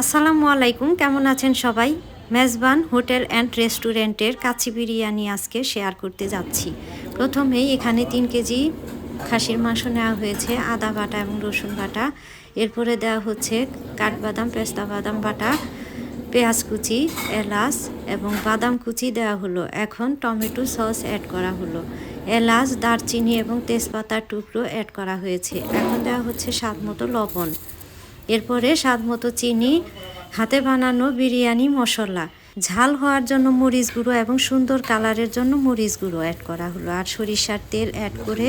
আসসালামু আলাইকুম, কেমন আছেন সবাই? মেজবান হোটেল অ্যান্ড রেস্টুরেন্টের কাচি বিরিয়ানি আজকে শেয়ার করতে যাচ্ছি। প্রথমেই এখানে তিন কেজি খাসির মাংস নেওয়া হয়েছে, আদা বাটা এবং রসুন বাটা। এরপরে দেওয়া হচ্ছে কাঠবাদাম, পেস্তা বাদাম বাটা, পেঁয়াজ কুচি, এলাচ এবং বাদাম কুচি দেওয়া হলো। এখন টমেটো সস অ্যাড করা হলো। এলাচ, দারচিনি এবং তেজপাতার টুকরো অ্যাড করা হয়েছে। এখন দেওয়া হচ্ছে স্বাদ মতো লবণ। এরপরে স্বাদ মতো চিনি, হাতে বানানো বিরিয়ানি, মশলা। ঝাল হওয়ার জন্য মরিচ গুঁড়ো এবং সুন্দর কালারের জন্য মরিচ গুঁড়ো অ্যাড করা হলো। আর সরিষার তেল অ্যাড করে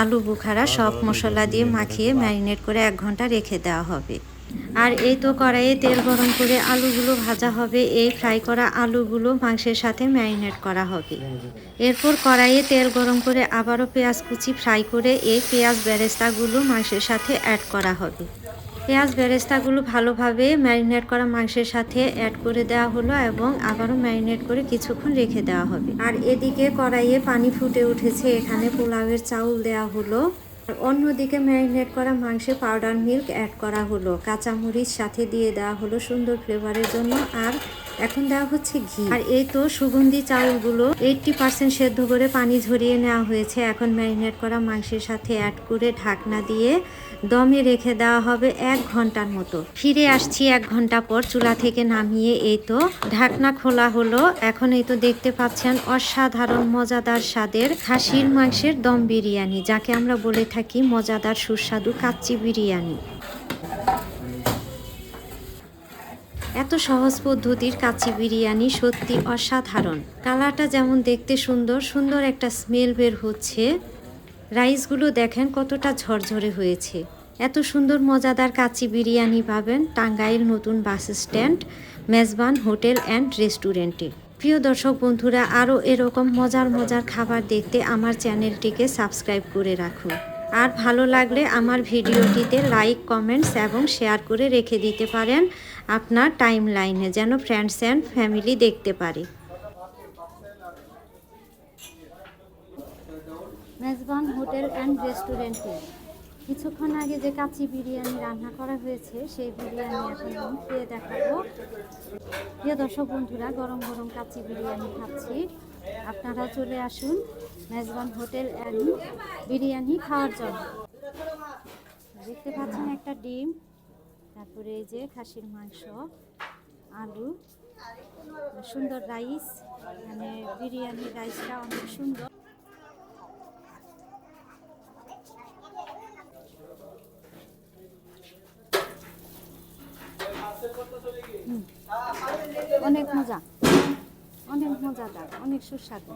আলু, বুখারা সব মশলা দিয়ে মাখিয়ে ম্যারিনেট করে এক ঘণ্টা রেখে দেওয়া হবে। আর এই তো কড়াইয়ে তেল গরম করে আলুগুলো ভাজা হবে। এই ফ্রাই করা আলুগুলো মাংসের সাথে ম্যারিনেট করা হবে। এরপর কড়াইয়ে তেল গরম করে আবারও পেঁয়াজ কুচি ফ্রাই করে এই পেঁয়াজ বেরেস্তাগুলো মাংসের সাথে অ্যাড করা হবে। পেঁয়াজ বেরেস্তাগুলো ভালোভাবে ম্যারিনেট করা মাংসের সাথে অ্যাড করে দেওয়া হলো এবং আবারও ম্যারিনেট করে কিছুক্ষণ রেখে দেওয়া হবে। আর এদিকে কড়াইয়ে পানি ফুটে উঠেছে। এখানে পোলাওয়ের চাউল দেওয়া হলো। অন্যদিকে ম্যারিনেট করা মাংসে পাউডার মিল্ক অ্যাড করা হলো। কাঁচামরিচ সাথে দিয়ে দেওয়া হলো সুন্দর ফ্লেভারের জন্য, আর এখন দেওয়া হচ্ছে ঘি। আর এই তো সুগন্ধি চাউলগুলো এইটটি পার্সেন্ট সেদ্ধ করে পানি ঝরিয়ে নেওয়া হয়েছে। এখন ম্যারিনেট করা মাংসের সাথে অ্যাড করে ঢাকনা দিয়ে দমে রেখে দেওয়া হবে এক ঘণ্টার মতো। ফিরে আসছি এক ঘণ্টা পর চুলা থেকে নামিয়ে, এই তো ঢাকনা খোলা হলো। এখন এই তো দেখতে পাচ্ছেন অসাধারণ মজাদার স্বাদের খাসির মাংসের দম বিরিয়ানি, যাকে আমরা বলে থাকি মজাদার সুস্বাদু কাচ্চি বিরিয়ানি। এত সহজ পদ্ধতির কাচ্চি বিরিয়ানি সত্যি অসাধারণ। কালারটা যেমন দেখতে সুন্দর সুন্দর একটা স্মেল বের হচ্ছে। রাইসগুলো দেখেন কতটা ঝরঝরে হয়েছে। এত সুন্দর মজাদার কাচ্চি বিরিয়ানি পাবেন টাঙ্গাইল নতুন bus stand, Mezban hotel and রেস্টুরেন্টে। প্রিয় দর্শক বন্ধুরা, আরও এরকম মজার মজার খাবার দেখতে আমার চ্যানেলটিকে সাবস্ক্রাইব করে রাখুন। আর ভালো লাগলে আমার ভিডিওটিতে লাইক কমেন্টস এবং শেয়ার করে রেখে দিতে পারেন আপনার টাইম লাইনে যেন ফ্রেন্ডস অ্যান্ড ফ্যামিলি দেখতে পারে। মেজবান হোটেল অ্যান্ড রেস্টুরেন্টে কিছুক্ষণ আগে যে কাচি বিরিয়ানি রান্না করা হয়েছে, সেই বিরিয়ানি এখন আমি খেয়ে দেখাবো। প্রিয় দর্শক বন্ধুরা, গরম গরম কাচি বিরিয়ানি খাচ্ছি। আপনারা চলে আসুন মেজবান হোটেল অ্যান্ড বিরিয়ানি খাওয়ার জন্য। দেখতে পাচ্ছেন একটা ডিম, তারপরে এই যে খাসির মাংস, আলু, সুন্দর রাইস মানে বিরিয়ানি রাইসটা অনেক সুন্দর। অনেক মজা। অনেক মজাদার অনেক সুস্বাদু।